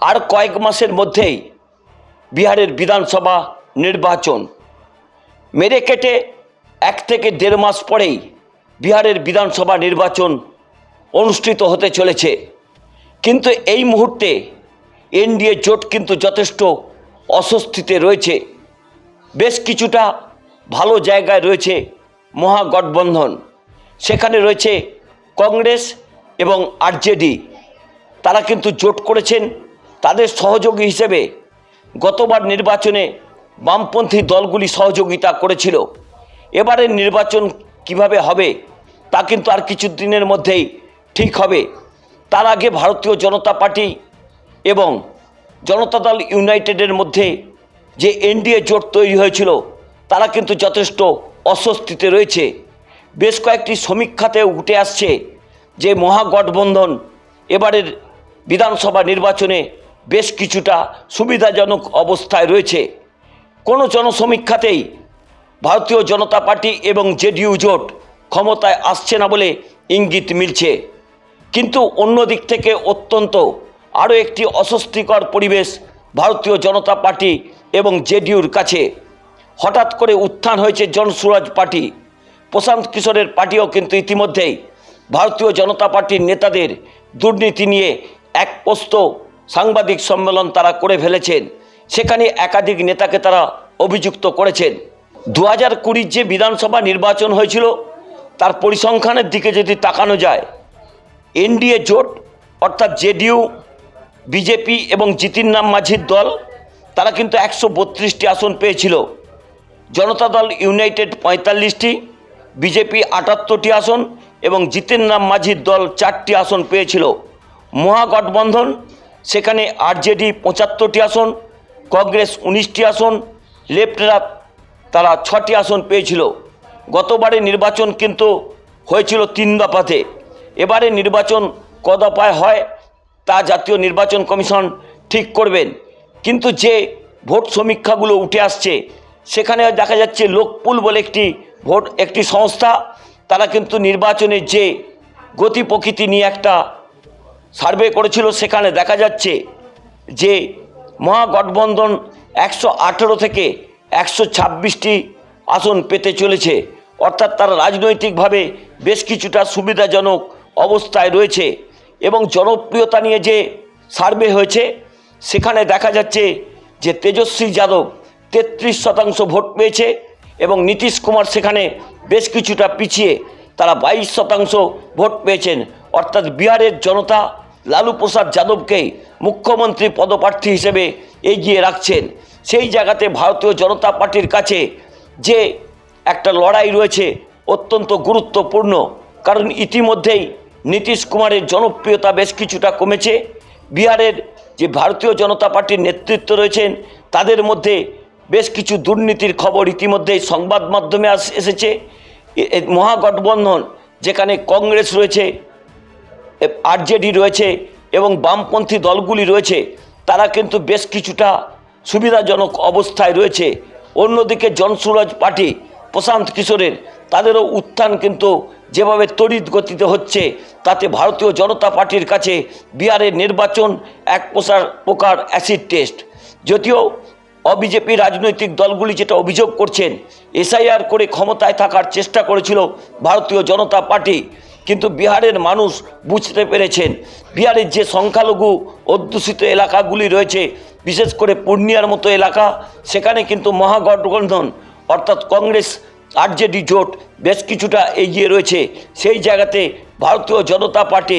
আর কয়েক মাসের মধ্যেই বিহারের বিধানসভা নির্বাচন। মেরে কেটে এক থেকে দেড় মাস পরেই বিহারের বিধানসভা নির্বাচন অনুষ্ঠিত হতে চলেছে। কিন্তু এই মুহূর্তে এনডিএ জোট কিন্তু যথেষ্ট অস্বস্তিতে রয়েছে। বেশ কিছুটা ভালো জায়গায় রয়েছে মহাগঠবন্ধন। সেখানে রয়েছে কংগ্রেস এবং আরজেডি। তারা কিন্তু জোট করেছেন তাদের সহযোগী হিসেবে গতবার নির্বাচনে বামপন্থী দলগুলি সহযোগিতা করেছিল। এবারের নির্বাচন কীভাবে হবে, তা কিন্তু আর কিছু দিনের মধ্যেই ঠিক হবে। তার আগে ভারতীয় জনতা পার্টি এবং জনতা দল ইউনাইটেডের মধ্যে যে এনডিএ জোট তৈরি হয়েছিল, তারা কিন্তু যথেষ্ট অস্বস্তিতে রয়েছে। বেশ কয়েকটি সমীক্ষাতে উঠে আসছে যে মহাগঠবন্ধন এবারের বিধানসভা নির্বাচনে বেশ কিছুটা সুবিধাজনক অবস্থায় রয়েছে। কোনো জনসমীক্ষাতেই ভারতীয় জনতা পার্টি এবং জেডিইউ জোট ক্ষমতায় আসছে না বলে ইঙ্গিত মিলছে। কিন্তু অন্য দিক থেকে অত্যন্ত আরও একটি অস্বস্তিকর পরিবেশ ভারতীয় জনতা পার্টি এবং জেডিইউর কাছে। হঠাৎ করে উত্থান হয়েছে জনসুরাজ পার্টি। প্রশান্ত কিশোরের পার্টিও কিন্তু ইতিমধ্যেই ভারতীয় জনতা পার্টির নেতাদের দুর্নীতি নিয়ে এক পোস্ত সাংবাদিক সম্মেলন তারা করে ফেলেছেন। সেখানে একাধিক নেতাকে তারা অভিযুক্ত করেছেন। দু হাজার কুড়ির যে বিধানসভা নির্বাচন হয়েছিল, তার পরিসংখ্যানের দিকে যদি তাকানো যায়, এনডিএ জোট, অর্থাৎ জেডিইউ, বিজেপি এবং জিতিন নাম মাঝির দল, তারা কিন্তু একশো বত্রিশটি আসন পেয়েছিল। জনতা দল ইউনাইটেড পঁয়তাল্লিশটি, বিজেপি আটাত্তরটি আসন এবং জিতেন নাম মাঝির দল চারটি আসন পেয়েছিল। মহাগঠবন্ধন সেখানে আরজেডি পঁচাত্তরটি আসন, কংগ্রেস উনিশটি আসন লেফটরা তারা ছটি আসন পেয়েছিল। গতবারে নির্বাচন কিন্তু হয়েছিল তিন দফাতে। এবারে নির্বাচন ক হয় তা জাতীয় নির্বাচন কমিশন ঠিক করবেন। কিন্তু যে ভোট সমীক্ষাগুলো উঠে আসছে, সেখানে দেখা যাচ্ছে লোকপুল বলে একটি ভোট, একটি সংস্থা, তারা কিন্তু নির্বাচনের যে গতি প্রকৃতি নিয়ে একটা সার্ভে করেছিল, সেখানে দেখা যাচ্ছে যে মহাগঠবন্ধন একশো আঠেরো থেকে একশো ছাব্বিশটি আসন পেতে চলেছে। অর্থাৎ তারা রাজনৈতিকভাবে বেশ কিছুটা সুবিধাজনক অবস্থায় রয়েছে এবং জনপ্রিয়তা নিয়ে যে সার্ভে হয়েছে, সেখানে দেখা যাচ্ছে যে তেজস্বী যাদব তেত্রিশ শতাংশ ভোট পেয়েছে এবং নীতিশ কুমার সেখানে বেশ কিছুটা পিছিয়ে তারা বাইশ শতাংশ ভোট পেয়েছেন। অর্থাৎ বিহারের জনতা লালু প্রসাদ যাদবকে মুখ্যমন্ত্রী পদপ্রার্থী হিসেবে এগিয়ে রাখছেন। সেই জায়গাতে ভারতীয় জনতা পার্টির কাছে যে একটা লড়াই রয়েছে অত্যন্ত গুরুত্বপূর্ণ, কারণ ইতিমধ্যেই নীতিশ কুমারের জনপ্রিয়তা বেশ কিছুটা কমেছে। বিহারের যে ভারতীয় জনতা পার্টির নেতৃত্ব রয়েছেন, তাদের মধ্যে বেশ কিছু দুর্নীতির খবর ইতিমধ্যেই সংবাদ মাধ্যমে আস- এসেছে। মহাগঠবন্ধন, যেখানে কংগ্রেস রয়েছে আরজেডি রয়েছে এবং বামপন্থী দলগুলি রয়েছে, তারা কিন্তু বেশ কিছুটা সুবিধাজনক অবস্থায় রয়েছে। অন্যদিকে জনসুরাজ পার্টি, প্রশান্ত কিশোরের, তাদেরও উত্থান কিন্তু যেভাবে তড়িৎ গতিতে হচ্ছে, তাতে ভারতীয় জনতা পার্টির কাছে বিহারের নির্বাচন এক প্রসার প্রকার অ্যাসিড টেস্ট। যদিও অবিজেপি রাজনৈতিক দলগুলি যেটা অভিযোগ করছেন, এসআইআর করে ক্ষমতায় থাকার চেষ্টা করেছিল ভারতীয় জনতা পার্টি কিন্তু বিহারের মানুষ বুঝতে পেরেছেন। বিহারের যে সংখ্যালঘু অধ্যুষিত এলাকাগুলি রয়েছে, বিশেষ করে পূর্ণিয়ার মতো এলাকা, সেখানে কিন্তু মহাগঠবন্ধন, অর্থাৎ কংগ্রেস আরজেডি জোট বেশ কিছুটা এগিয়ে রয়েছে। সেই জায়গাতে ভারতীয় জনতা পার্টি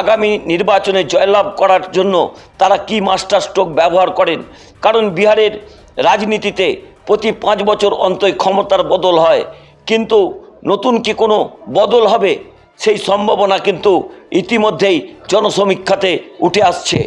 আগামী নির্বাচনে জয়লাভ করার জন্য তারা কি মাস্টার স্ট্রোক ব্যবহার করেন? কারণ বিহারের রাজনীতিতে প্রতি পাঁচ বছর অন্তই ক্ষমতার বদল হয়। কিন্তু নতুন কি কোনো বদল হবে? সেই সম্ভাবনা কিন্তু ইতিমধ্যেই জনসমীক্ষাতে উঠে আসছে।